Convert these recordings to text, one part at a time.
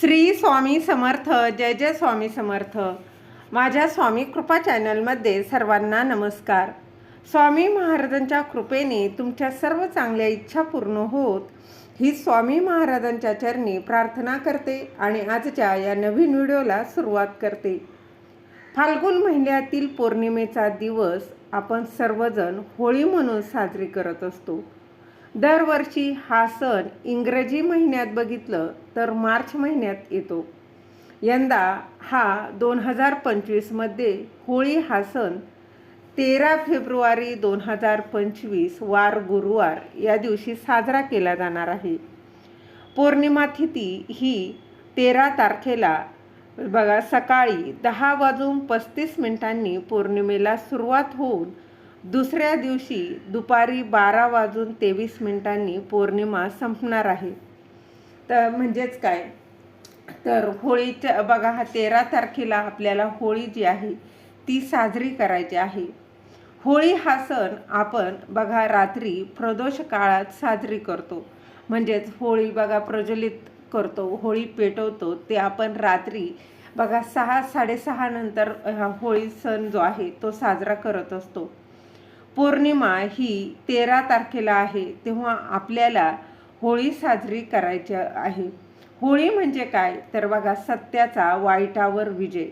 श्री स्वामी समर्थ जय जय स्वामी समर्थ. माझ्या स्वामी कृपा चॅनलमध्ये सर्वांना नमस्कार. स्वामी महाराजांच्या कृपेने तुमच्या सर्व चांगल्या इच्छा पूर्ण होत ही स्वामी महाराजांच्या चरणी प्रार्थना करते आणि आजच्या या नवीन व्हिडिओला सुरुवात करते. फाल्गुन महिन्यातील पौर्णिमेचा दिवस आपण सर्वजण होळी म्हणून साजरी करत असतो. दरवर्षी हा सण इंग्रजी महिन्यात बघितलं तर मार्च महिन्यात येतो. यंदा हा दोन हजार पंचवीसमध्ये होळी हा सण तेरा फेब्रुवारी दोन हजार पंचवीस वार गुरुवार या दिवशी साजरा केला जाणार आहे. पौर्णिमा तिथी ही तेरा तारखेला बघा सकाळी दहा वाजून पस्तीस मिनिटांनी पौर्णिमेला सुरुवात होऊन दुसऱ्या दिवशी दुपारी बारा वाजून तेवीस मिनिटांनी पौर्णिमा संपणार आहे. तर म्हणजेच काय? तर होळीच्या बघा हा तेरा तारखेला आपल्याला होळी जी आहे ती साजरी करायची आहे. होळी हा सण आपण बघा रात्री प्रदोष काळात साजरी करतो. म्हणजेच होळी बघा प्रज्वलित करतो होळी पेटवतो ते आपण रात्री बघा सहा साडेसहा नंतर होळी सण जो आहे तो साजरा करत असतो. पौर्णिमा ही तेरा तारखेला आहे तेव्हा आपल्याला होळी साजरी करायची आहे. होळी म्हणजे काय? तर बघा सत्याचा वाईटावर विजय.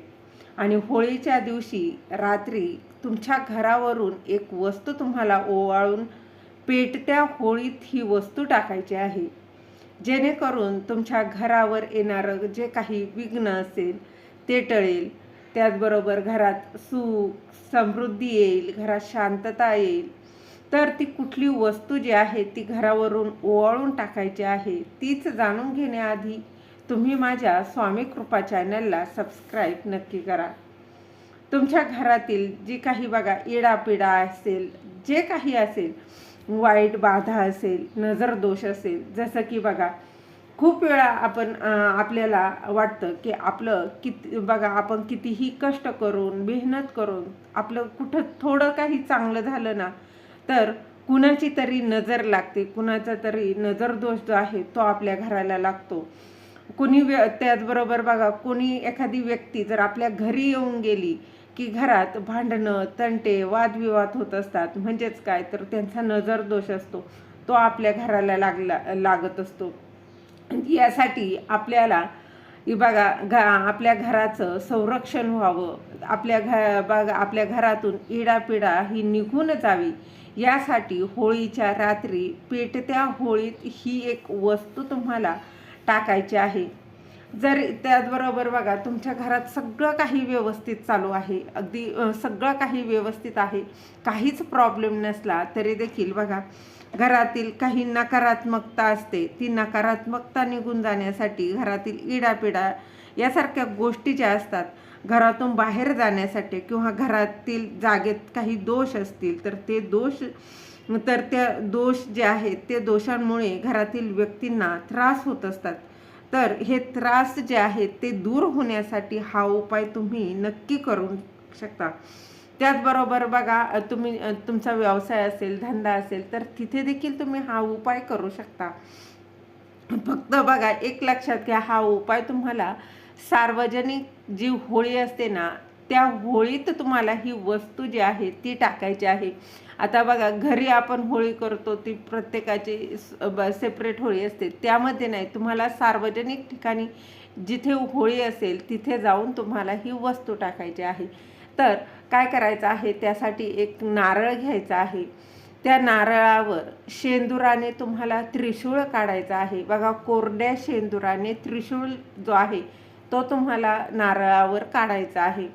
आणि होळीच्या दिवशी रात्री तुमच्या घरावरून एक वस्तू तुम्हाला ओवाळून पेटत्या होळीत ही वस्तू टाकायची आहे. जेणेकरून तुमच्या घरावर येणारं जे काही विघ्न असेल ते टळेल. त्याचबरोबर घरात सुख समृद्धी येईल घरात शांतता येईल. तर ती कुठली वस्तू जी आहे ती घरावरून ओवाळून टाकायची आहे तीच जाणून घेण्याआधी तुम्ही माझ्या स्वामी कृपा चॅनलला सबस्क्राईब नक्की करा. तुमच्या घरातील जी काही बघा इडापिडा असेल जे काही असेल वाईट बाधा असेल नजर दोष असेल जसं की बघा खूप वेळा आपण आपल्याला वाटतं की आपलं किती बघा आपण कितीही कष्ट करून मेहनत करून आपलं कुठं थोडं काही चांगलं झालं ना तर कुणाची तरी नजर लागते. कुणाचा तरी नजर दोष जो आहे तो आपल्या घराला लागतो. कुणी व्य त्याचबरोबर बघा कोणी एखादी व्यक्ती जर आपल्या घरी येऊन गेली की घरात भांडणं तंटे वादविवाद होत असतात म्हणजेच काय? तर त्यांचा नजर दोष असतो. तो आपल्या घराला लागला लागत असतो. यासाठी आपल्याला बघा घा आपल्या घराचं संरक्षण व्हावं. आपल्या घ बघा आपल्या घरातून इडापिडा ही निघून जावी. यासाठी होळीच्या रात्री पेटत्या होळीत ही एक वस्तू तुम्हाला टाकायची आहे. जर त्याचबरोबर बघा तुमच्या घरात सगळं काही व्यवस्थित चालू आहे. अगदी सगळं काही व्यवस्थित आहे. काहीच प्रॉब्लेम नसला तरी देखील बघा घरातील काही नकारात्मकता असते. ती नकारात्मकता निघून जाण्यासाठी घरातील इडापिडा यासारख्या गोष्टी ज्या असतात घरातून बाहेर जाण्यासाठी किंवा घरातील जागेत काही दोष असतील तर ते दोष तर त्या दोष जे आहेत ते दोषांमुळे घरातील व्यक्तींना त्रास होत असतात. तर हे त्रास जे आहेत ते दूर होण्यासाठी हा उपाय तुम्ही नक्की करू शकता. त्याचबरोबर बघा तुम्ही तुमचा व्यवसाय असेल धंदा असेल तर तिथे देखील तुम्ही हा उपाय करू शकता. फक्त बघा एक लक्षात घ्या हा उपाय तुम्हाला सार्वजनिक जी होळी असते ना त्या होळीत तुम्हाला ही वस्तू जी आहे ती टाकायची आहे. आता बघा घरी आपण होळी करतो ती प्रत्येकाची सेपरेट होळी असते. त्यामध्ये नाही तुम्हाला सार्वजनिक ठिकाणी जिथे होळी असेल तिथे जाऊन तुम्हाला ही वस्तू टाकायची आहे. तर काय करायचं आहे त्यासाठी एक नारळ घ्यायचा आहे. त्या नारळावर शेंदुराने तुम्हाला त्रिशूळ काढायचा आहे. बघा कोरड्या शेंदुराने त्रिशूळ जो आहे तो तुम्हाला नारळावर काढायचा आहे.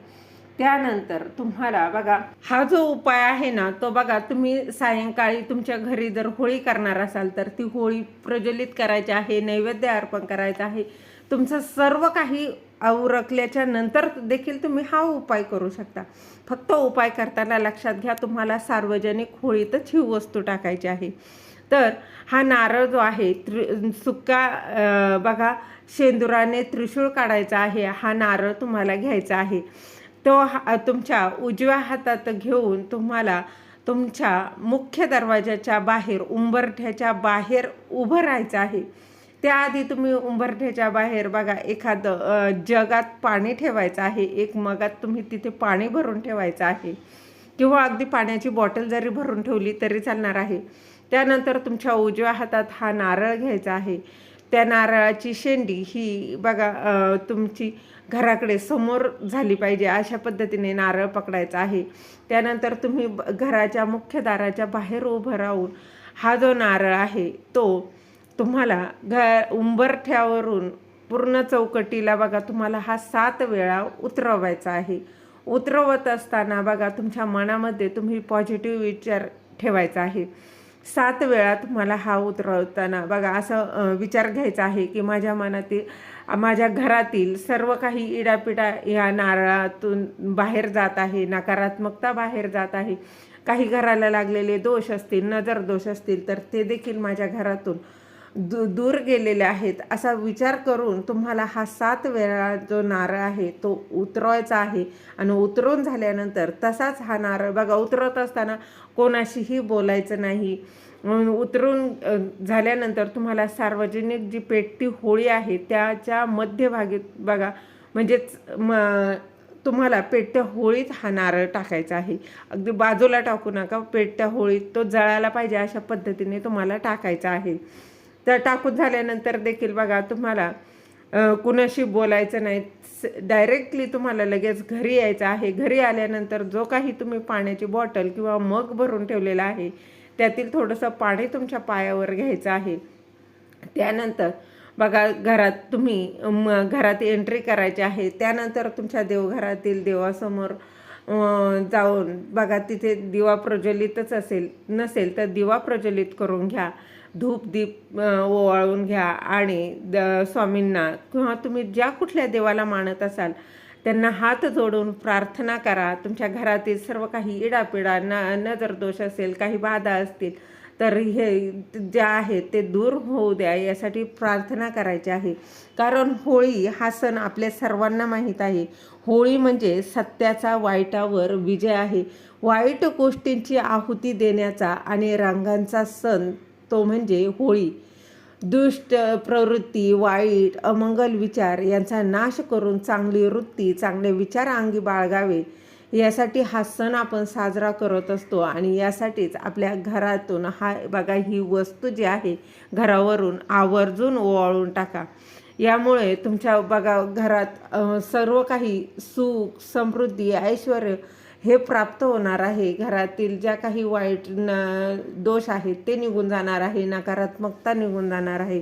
त्यानंतर तुम्हाला बघा हा जो उपाय आहे ना तो बघा तुम्ही सायंकाळी तुमच्या घरी जर होळी करणार असाल तर ती होळी प्रज्वलित करायची आहे नैवेद्य अर्पण करायचं आहे. तुमचं सर्व काही आवरकल्याच्या नंतर देखील तुम्ही हा उपाय करू शकता. फक्त उपाय करताना लक्षात घ्या तुम्हाला सार्वजनिक होळीतच ही वस्तू टाकायची आहे. तर हा नारळ जो आहे त्रि सुक्का बघा शेंदुराने त्रिशूळ काढायचा आहे हा नारळ तुम्हाला घ्यायचा आहे. तो हा तुमच्या उजव्या हातात घेऊन तुम्हाला तुमच्या मुख्य दरवाजाच्या बाहेर उंबरठ्याच्या बाहेर उभं राहायचं आहे. त्याआधी तुम्ही उंबरठ्याच्या बाहेर बघा एखादं जगात पाणी ठेवायचं आहे. एक मगात तुम्ही तिथे पाणी भरून ठेवायचं आहे. किंवा अगदी पाण्याची बॉटल जरी भरून ठेवली तरी चालणार आहे. त्यानंतर तुमच्या उजव्या हातात हा नारळ घ्यायचा आहे. त्या नारळाची शेंडी ही बघा तुमची घराकडे समोर झाली पाहिजे. अशा पद्धतीने नारळ पकडायचा आहे. त्यानंतर तुम्ही ब- घराच्या मुख्य दाराच्या बाहेर उभं राहून हा जो नारळ आहे तो तुम्हाला घ उंबरठ्यावरून पूर्ण चौकटीला बघा तुम्हाला हा सात वेळा उतरवायचा आहे. उतरवत असताना बघा तुमच्या मनामध्ये तुम्ही पॉझिटिव्ह विचार ठेवायचा आहे. सात वेळा तुम्हाला हा उतरवताना बघा असं विचार घ्यायचा आहे की माझ्या मनातील माझ्या घरातील सर्व काही इडापिडा या नारळातून बाहेर जात आहे नकारात्मकता बाहेर जात आहे. काही घराला लागलेले दोष असतील नजर दोष असतील तर ते देखील माझ्या घरातून दू दूर गेलेले आहेत असा विचार करून तुम्हाला हा सात वेळा जो नारळ आहे तो उतरवायचा आहे. आणि उतरून झाल्यानंतर तसाच हा नारळ बघा उतरवत असताना कोणाशीही बोलायचं नाही. उतरून झाल्यानंतर तुम्हाला सार्वजनिक जी पेटती होळी आहे त्याच्या मध्यभागी बघा म्हणजेच म तुम्हाला पेटत्या होळीत हा नारळ टाकायचा आहे. अगदी बाजूला टाकू नका पेटत्या होळीत तो जळायला पाहिजे अशा पद्धतीने तुम्हाला टाकायचा आहे. तर टाकून झाल्यानंतर देखील बघा तुम्हाला कुणाशी बोलायचं नाही. डायरेक्टली तुम्हाला लगेच घरी यायचं आहे. घरी आल्यानंतर जो काही तुम्ही पाण्याची बॉटल किंवा मग भरून ठेवलेला आहे त्यातील थोडंसं पाणी तुमच्या पायावर घ्यायचं आहे. त्यानंतर बघा घरात तुम्ही घरात एंट्री करायची आहे. त्यानंतर तुमच्या देवघरातील देवासमोर जाऊन बघा तिथे दिवा प्रज्वलितच असेल नसेल तर दिवा प्रज्वलित करून घ्या. धूपदीप ओवाळून घ्या आणि द स्वामींना किंवा तुम्ही ज्या कुठल्या देवाला मानत असाल त्यांना हात जोडून प्रार्थना करा. तुमच्या घरातील सर्व काही इडापिडा न नजर दोष असेल काही बाधा असतील तर हे जे आहे ते दूर होऊ द्या. यासाठी प्रार्थना करायची आहे. कारण होळी हा सण आपल्या सर्वांना माहीत आहे. होळी म्हणजे सत्याचा वाईटावर विजय आहे. वाईट गोष्टींची आहुती देण्याचा आणि रंगांचा सण तो म्हणजे होळी. दुष्ट प्रवृत्ती वाईट अमंगल विचार यांचा नाश करून चांगली वृत्ती चांगले विचार अंगी बाळगावे. यासाठी हा सण आपण साजरा करत असतो आणि यासाठीच आपल्या घरातून हा बघा ही वस्तू जी आहे घरावरून आवर्जून ओवाळून टाका. यामुळे तुमच्या बघा घरात सर्व काही सुख समृद्धी ऐश्वर हे प्राप्त होणार आहे. घरातील ज्या काही वाईट न दोष आहेत ते निघून जाणार आहे. नकारात्मकता निघून जाणार आहे.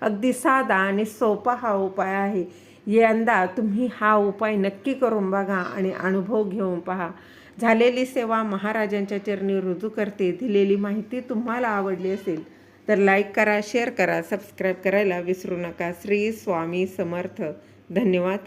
अगदी साधा आणि सोपा हा उपाय आहे. यंदा तुम्ही हा उपाय नक्की करून बघा आणि अनुभव घेऊन पहा. झालेली सेवा महाराजांच्या चरणी रुजू करते. दिलेली माहिती तुम्हाला आवडली असेल तर लाईक करा शेअर करा सबस्क्राईब करायला विसरू नका. श्री स्वामी समर्थ. धन्यवाद.